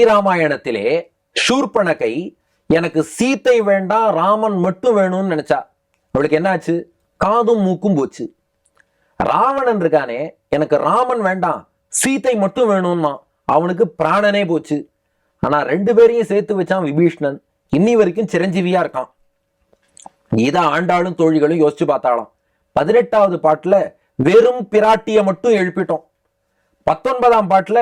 ஸ்ரீராமாயணத்திலே ஷூர்பனகை எனக்கு சீத்தை வேண்டாம் ராமன் மட்டும் வேணும்னு நினைச்சா. அவளுக்கு என்னாச்சு? காதும் மூக்கும் போச்சு. ராவணன் இருக்கானே எனக்கு ராமன் வேண்டாம் சீத்தை மட்டும் வேணும்னா அவனுக்கு பிராணனே போச்சு. ஆனா ரெண்டு பேரையும் சேர்த்து வச்சான் விபீஷ்ணன். இன்னி வரைக்கும் சிரஞ்சீவியா இருக்கான். இதை ஆண்டாளும் தோழிகளும் யோசிச்சு பார்த்தாலாம் பதினெட்டாவது பாட்டுல வெறும் பிராட்டிய மட்டும் எழுப்பிட்டோம். பத்தொன்பதாம் பாட்டுல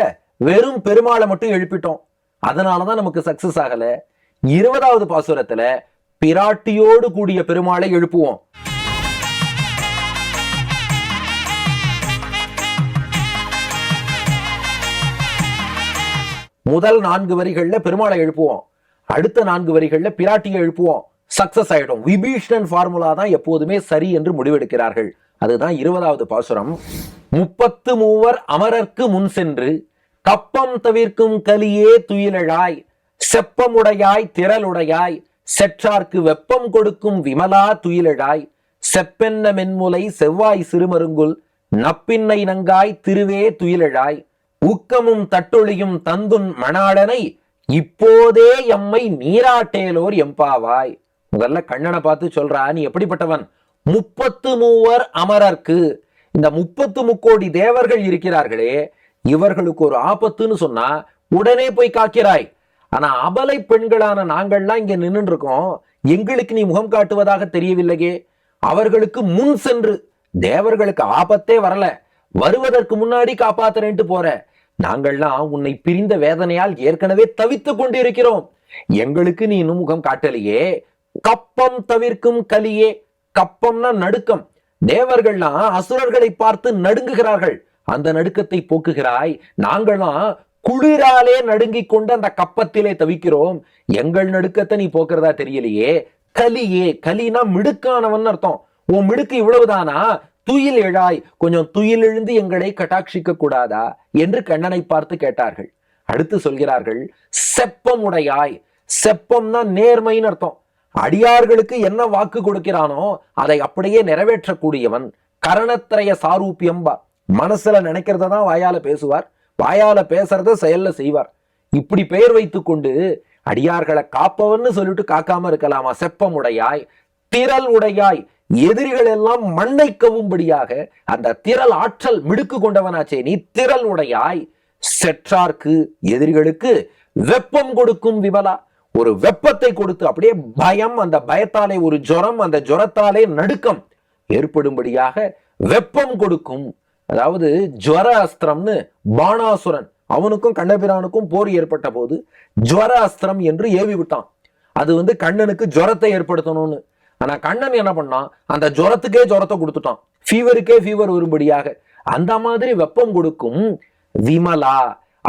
வெறும் பெருமாளை மட்டும் எழுப்பிட்டோம். அதனாலதான் நமக்கு சக்சஸ் ஆகல. இருபதாவது பாசுரத்துல பிராட்டியோடு கூடிய பெருமாளை எழுப்புவோம். முதல் நான்கு வரிகள்ல பெருமாளை எழுப்புவோம். அடுத்த நான்கு வரிகள்ல பிராட்டியை எழுப்புவோம். சக்சஸ் ஆயிடும். விபீஷணன் ஃபார்முலா தான் எப்போதுமே சரி என்று முடிவெடுக்கிறார்கள். அதுதான் இருபதாவது பாசுரம். முப்பத்து மூவர் அமரர்க்கு முன் சென்று தப்பம் தவிர்க்கும் கலியே துயிலழாய் செப்பமுடையாய் திரளுடையாய் செற்றார்க்கு வெப்பம் கொடுக்கும் விமலா துயிலழாய் செப்பென்ன மென்முலை செவ்வாய் சிறுமருங்குல் நப்பின்னை நங்காய் திருவே துயிலழாய் ஊக்கமும் தட்டொழியும் தந்துன் மணாளனை இப்போதே எம்மை நீராட்டேலோர் எம்பாவாய். முதல்ல கண்ணனை பார்த்து சொல்றா நீ எப்படிப்பட்டவன்? முப்பத்து மூவர் அமரர்க்கு இந்த முப்பத்து முக்கோடி தேவர்கள் இருக்கிறார்களே இவர்களுக்கு ஒரு ஆபத்துன்னு சொன்னா உடனே போய் காக்கிறாய். ஆனா அபலை பெண்களான நாங்கள்லாம் இங்க நின்று இருக்கோம் எங்களுக்கு நீ முகம் காட்டுவதாக தெரியவில்லையே. அவர்களுக்கு முன் சென்று. தேவர்களுக்கு ஆபத்தே வரல. வருவதற்கு முன்னாடி காப்பாத்துறேன்ட்டு போற. நாங்கள்லாம் உன்னை பிரிந்த வேதனையால் ஏற்கனவே தவித்துக் கொண்டிருக்கிறோம். எங்களுக்கு நீ இன்னும் முகம் காட்டலையே. கப்பம் தவிர்க்கும் கலியே. கப்பம்னா நடுக்கம். தேவர்கள்லாம் அசுரர்களை பார்த்து நடுங்குகிறார்கள். அந்த நடுக்கத்தை போக்குகிறாய். நாங்களாம் குளிராலே நடுங்கிக் கொண்டு அந்த கப்பத்திலே தவிக்கிறோம். எங்கள் நடுக்கத்தை நீ போக்குறதா தெரியலையே. கலியே கலினா மிடுக்கானவன் அர்த்தம். உன் மிடுக்கு இவ்வளவுதானா? துயில் எழாய். கொஞ்சம் துயில் எழுந்து எங்களை கட்டாட்சிக்க கூடாதா? என்று கண்ணனை பார்த்து கேட்டார்கள். அடுத்து சொல்கிறார்கள் செப்பம் உடையாய். செப்பம்னா நேர்மைன்னு அர்த்தம். அடியார்களுக்கு என்ன வாக்கு கொடுக்கிறானோ அதை அப்படியே நிறைவேற்றக்கூடியவன். கரணத்திரைய சாரூபியம்பா. மனசுல நினைக்கிறத தான் வாயால பேசுவார். வாயால பேசுறத செயல்ல செய்வார். இப்படி பெயர் வைத்து கொண்டு அடியார்களை காப்பவன்னு சொல்லிட்டு காக்காம இருக்கலாமா? செப்பமுடையாய் திரள் உடையாய் எதிரிகள் எல்லாம் மண்ணை கவும்படியாக அந்த திரள் ஆற்றல் மிடுக்கு கொண்டவனாச்சே நீ. திரள் உடையாய் செற்றார்க்கு எதிரிகளுக்கு வெப்பம் கொடுக்கும் விமலா. ஒரு வெப்பத்தை கொடுத்து அப்படியே பயம் அந்த பயத்தாலே ஒரு ஜுரம் அந்த ஜுரத்தாலே நடுக்கம் ஏற்படும்படியாக வெப்பம் கொடுக்கும் அதாவது ஜுவர அஸ்திரம்னு பாணாசுரன் அவனுக்கும் கண்ணபிரானுக்கும் போர் ஏற்பட்ட போது ஜுவர அஸ்திரம் என்று ஏவி விட்டான். அது வந்து கண்ணனுக்கு ஜுரத்தை ஏற்படுத்தணும்னு. ஆனா கண்ணன் என்ன பண்ணான்? அந்த ஜுரத்துக்கே ஜுரத்தை கொடுத்துட்டான். ஃபீவருக்கே ஃபீவர் வரும்படியாக. அந்த மாதிரி வெப்பம் கொடுக்கும் விமலா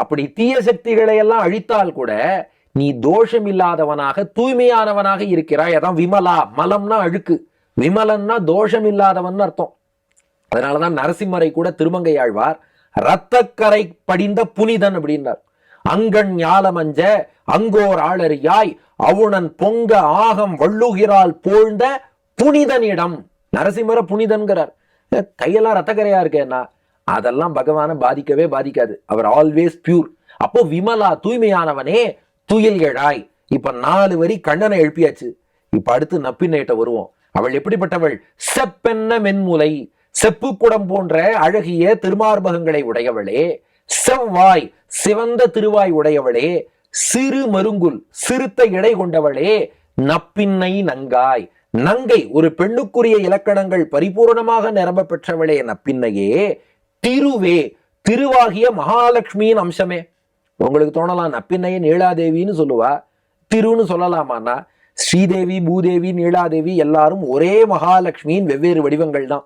அப்படி தீய சக்திகளை எல்லாம் அழித்தால் கூட நீ தோஷம் இல்லாதவனாக தூய்மையானவனாக இருக்கிறாய். அதான் விமலா மலம்னா அழுக்கு. விமலன்னா தோஷம் இல்லாதவன் அர்த்தம். அதனாலதான் நரசிம்மரை கூட திருமங்கை ஆழ்வார் இரத்தக்கரை படிந்த புனிதன் அப்படின்றார் அங்கண் ஞாலமஞ்ச அங்கோர் ஆளறியாய் அவுணன் பொங்க ஆகம் வள்ளுகிறாள் போழ்ந்த புனிதனிடம். நரசிம்மர புனிதன்கிறார். கையெல்லாம் ரத்தக்கரையா இருக்கேன்னா? அதெல்லாம் பகவானை பாதிக்கவே பாதிக்காது. அவர் ஆல்வேஸ் பியூர். அப்போ விமலா தூய்மையானவனே துயில் எழாய். இப்ப நாலு வரி கண்ணனை எழுப்பியாச்சு. இப்ப அடுத்து நப்பின்னையிட்ட வருவோம். அவள் எப்படிப்பட்டவள்? செப்பென்ன மென்முலை. செப்பு குடம் போன்ற அழகிய திருமார்பகங்களை உடையவளே செவ்வாய் சிவந்த திருவாய் உடையவளே சிறு மருங்குல் சிறுத்த இடை கொண்டவளே நப்பின்னை நங்காய். நங்கை ஒரு பெண்ணுக்குரிய இலக்கணங்கள் பரிபூரணமாக நிரம்ப பெற்றவளே நப்பின்னையே திருவே திருவாகிய மகாலட்சுமியின் அம்சமே. உங்களுக்கு தோணலாம் நப்பின்னையே நீலாதேவின்னு சொல்லுவா. திருன்னு சொல்லலாமான்னா ஸ்ரீதேவி பூதேவி நீலாதேவி எல்லாரும் ஒரே மகாலட்சுமியின் வெவ்வேறு வடிவங்கள் தான்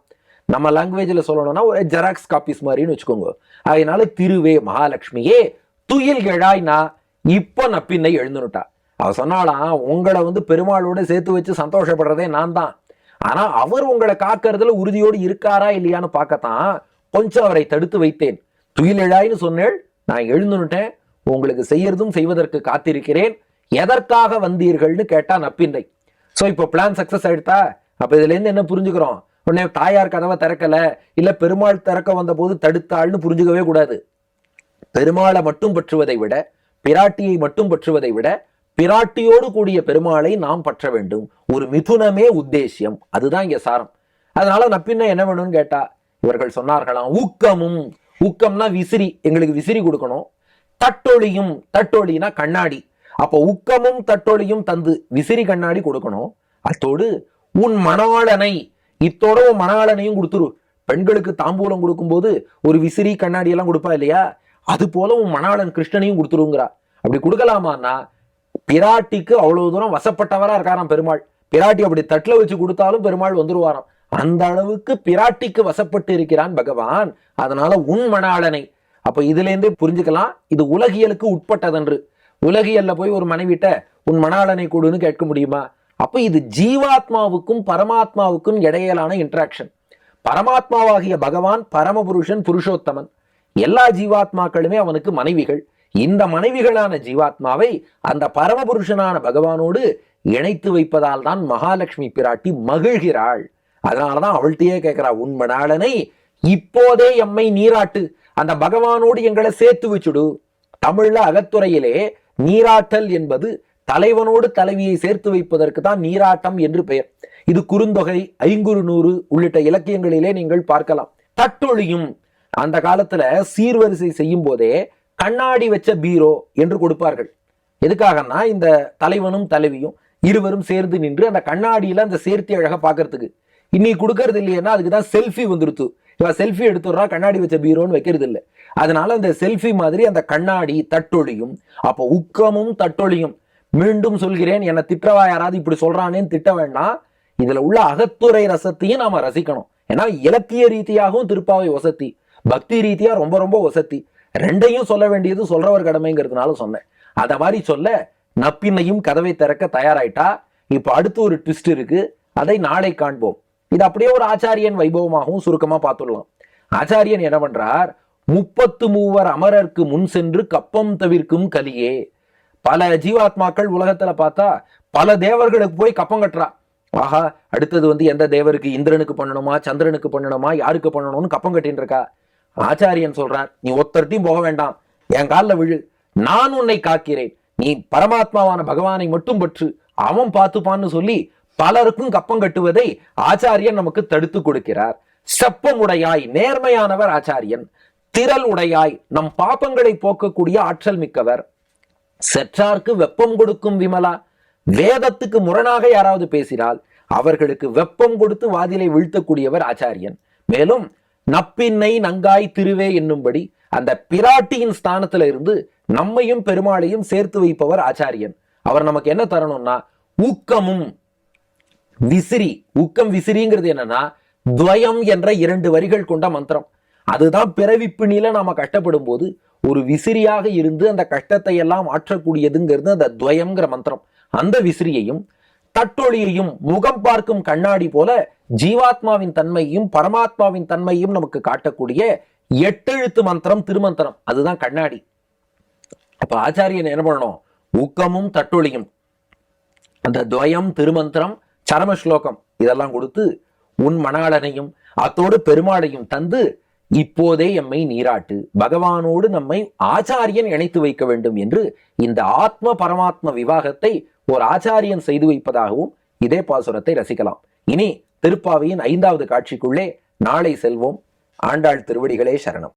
நம்ம லாங்குவேஜில் சொல்லணும்னா ஒரு ஜெராக்ஸ் காப்பீஸ் மாதிரின்னு வச்சுக்கோங்க. அதனால திருவே மகாலட்சுமியே துயில் எழாய்னா இப்போ நப்பின்னை எழுந்துனுட்டா அவ சொன்னாலாம் உங்களை வந்து பெருமாளோட சேர்த்து வச்சு சந்தோஷப்படுறதே நான் தான். ஆனா அவர் உங்களை காக்கிறதுல உறுதியோடு இருக்காரா இல்லையான்னு பார்க்கத்தான் கொஞ்சம் அவரை தடுத்து வைத்தேன். துயில் எழாய்னு சொன்னேள் நான் எழுந்துனுட்டேன் உங்களுக்கு செய்யறதும் செய்வதற்கு காத்திருக்கிறேன். எதற்காக வந்தீர்கள்னு கேட்டா நப்பின்னை ஸோ இப்போ பிளான் சக்சஸ் ஆயிடுதா அப்போ இதுலேருந்து என்ன புரிஞ்சுக்கிறோம்? உடனே தாயார் கதவை திறக்கல இல்ல பெருமாள் திறக்க வந்த போது தடுத்தாள்னு புரிஞ்சுக்கவே கூடாது. பெருமாளை மட்டும் பற்றுவதை விட பிராட்டியை மட்டும் பற்றுவதை விட பிராட்டியோடு கூடிய பெருமாளை நாம் பற்ற வேண்டும். ஒரு மிதுனமே உத்தேசியம். அதுதான் இங்க சாரம். அதனால நப்பின்ன என்ன வேணும்னு கேட்டா இவர்கள் சொன்னார்களாம் ஊக்கமும். ஊக்கம்னா விசிறி. எங்களுக்கு விசிறி கொடுக்கணும். தட்டொழியும் தட்டொழினா கண்ணாடி. அப்போ உக்கமும் தட்டொழியும் தந்து விசிறி கண்ணாடி கொடுக்கணும். அத்தோடு உன் மணாளனை இத்தோட உன் மணாளனையும் கொடுத்துரு. பெண்களுக்கு தாம்பூலம் கொடுக்கும்போது ஒரு விசிறி கண்ணாடி எல்லாம் கொடுப்பா இல்லையா? அது போல உன் மணாளன் கிருஷ்ணனையும் கொடுத்துருங்கிறா. அப்படி கொடுக்கலாமான்னா பிராட்டிக்கு அவ்வளவு தூரம் வசப்பட்டவரா இருக்காராம் பெருமாள். பிராட்டி அப்படி தட்டில் வச்சு கொடுத்தாலும் பெருமாள் வந்துருவாராம். அந்த அளவுக்கு பிராட்டிக்கு வசப்பட்டு இருக்கிறான் பகவான். அதனால உன் மணாளனை அப்ப இதுல இருந்தே புரிஞ்சுக்கலாம் இது உலகியலுக்கு உட்பட்டதன்று. உலகியல்ல போய் ஒரு மனைவிட்ட உன் மணாளனை கொடுன்னு கேட்க முடியுமா? அப்போ இது ஜீவாத்மாவுக்கும் பரமாத்மாவுக்கும் இடையிலான இன்ட்ராக்ஷன் பரமாத்மாவாகிய பகவான் பரமபுருஷன் புருஷோத்தமன் எல்லா ஜீவாத்மாக்களுமே அவனுக்கு மனைவிகள். இந்த மனைவிகளான ஜீவாத்மாவை அந்த பரமபுருஷனான பகவானோடு இணைத்து வைப்பதால் தான் மகாலட்சுமி பிராட்டி மகிழ்கிறாள். அதனாலதான் அவள்கிட்டயே கேட்கிறா உண்மை மணாளனை இப்போதே எம்மை நீராட்டு. அந்த பகவானோடு எங்களை சேர்த்து வச்சுடு. தமிழ்ல அகத்துறையிலே நீராட்டல் என்பது தலைவனோடு தலைவியை சேர்த்து வைப்பதற்கு தான் நீராட்டம் என்று பெயர். இது குறுந்தொகை ஐங்குறு நூறு உள்ளிட்ட இலக்கியங்களிலே நீங்கள் பார்க்கலாம். தட்டொழியும் அந்த காலத்துல சீர்வரிசை செய்யும் போதே கண்ணாடி வச்ச பீரோ என்று கொடுப்பார்கள். எதுக்காகனா இந்த தலைவனும் தலைவியும் இருவரும் சேர்ந்து நின்று அந்த கண்ணாடியில அந்த சேர்த்தி அழகா பார்க்கறதுக்கு. இன்னைக்கு கொடுக்கறது இல்லையன்னா அதுக்கு தான் செல்ஃபி வந்துருத்து. இவன் செல்ஃபி எடுத்துடுறா கண்ணாடி வச்ச பீரோன்னு வைக்கிறது இல்லை. அதனால அந்த செல்ஃபி மாதிரி அந்த கண்ணாடி தட்டொழியும் அப்போ உக்கமும் தட்டொழியும். மீண்டும் சொல்கிறேன் என்னை திட்டவா யாராவது இப்படி சொல்றானேன்னு திட்ட வேண்டாம். இதுல உள்ள அகத்துறை ரசத்தையும் நாம ரசிக்கணும். ஏன்னா இலக்கிய ரீதியாகவும் திருப்பாவை வசத்தி பக்தி ரீதியா ரொம்ப ரொம்ப வசத்தி ரெண்டையும் சொல்ல வேண்டியது சொல்றவர் கடமைங்கிறதுனால சொன்னேன். அதை மாதிரி சொல்ல நப்பின்னையும் கதவை திறக்க தயாராயிட்டா. இப்போ அடுத்து ஒரு ட்விஸ்ட் இருக்கு. அதை நாளை காண்போம். இது அப்படியே ஒரு ஆச்சாரியன் வைபவமாகவும் சுருக்கமா பார்த்துடலாம். ஆச்சாரியன் என்ன பண்றார்? முப்பத்து மூவர் அமரர்க்கு முன் சென்று கப்பம் தவிர்க்கும் கலியே. பல ஜீவாத்மாக்கள் உலகத்துல பார்த்தா பல தேவர்களுக்கு போய் கப்பம் கட்டுறா. ஆஹா அடுத்தது வந்து எந்த தேவருக்கு இந்திரனுக்கு பண்ணணுமா சந்திரனுக்கு பண்ணணுமா யாருக்கு பண்ணணும்னு கப்பம் கட்டின்னு இருக்கா? ஆச்சாரியன் சொல்றார் நீ ஒத்தர்ட்டையும் போக வேண்டாம். என் காலில் விழு. நான் உன்னை காக்கிறேன். நீ பரமாத்மாவான பகவானை மட்டும் பற்று. அவன் பார்த்துப்பான்னு சொல்லி பலருக்கும் கப்பம் கட்டுவதை ஆச்சாரியன் நமக்கு தடுத்து கொடுக்கிறார். செப்பமுடையாய் நேர்மையானவர் ஆச்சாரியன். திரள் உடையாய் நம் பாப்பங்களை போக்கக்கூடிய ஆற்றல் மிக்கவர். செற்றார்க்கு வெப்பம் கொடுக்கும் விமலா. வேதத்துக்கு முரணாக யாராவது பேசினால் அவர்களுக்கு வெப்பம் கொடுத்து வாதிலை வீழ்த்தக்கூடியவர் ஆச்சாரியன். மேலும் நப்பின்னை நங்காய் திருவே என்னும்படி அந்த பிராட்டியின் ஸ்தானத்துல இருந்து நம்மையும் பெருமாளையும் சேர்த்து வைப்பவர் ஆச்சாரியன். அவர் நமக்கு என்ன தரணும்னா ஊக்கமும். விசிறி. ஊக்கம் விசிறிங்கிறது என்னன்னா துவயம் என்ற இரண்டு வரிகள் கொண்ட மந்திரம். அதுதான் பிறவிப்பிணியில நாம கஷ்டப்படும் போது ஒரு விசிறியாக இருந்து அந்த கஷ்டத்தை எல்லாம் ஆற்றக்கூடியதுங்கிறது அந்த துவயம்ங்கிற மந்திரம். அந்த விசிறியையும் தட்டொளியையும் முகம் பார்க்கும் கண்ணாடி போல ஜீவாத்மாவின் தன்மையும் பரமாத்மாவின் தன்மையும் நமக்கு காட்டக்கூடிய எட்டெழுத்து மந்திரம் திருமந்திரம். அதுதான் கண்ணாடி. அப்ப ஆச்சாரியன் என்ன பண்ணணும்? ஊக்கமும் தட்டொளியும். அந்த துவயம் திருமந்திரம் சரம ஸ்லோகம் இதெல்லாம் கொடுத்து உன் மணாளனையும் அத்தோடு பெருமாளையும் தந்து இப்போதே எம்மை நீராட்டு. பகவானோடு நம்மை ஆச்சாரியன் இணைத்து வைக்க வேண்டும் என்று இந்த ஆத்ம பரமாத்ம விவாகத்தை ஒரு ஆச்சாரியன் செய்து வைப்பதாகவும் இதே பாசுரத்தை ரசிக்கலாம். இனி திருப்பாவையின் ஐந்தாவது காட்சிக்குள்ளே நாளை செல்வோம். ஆண்டாள் திருவடிகளே சரணம்.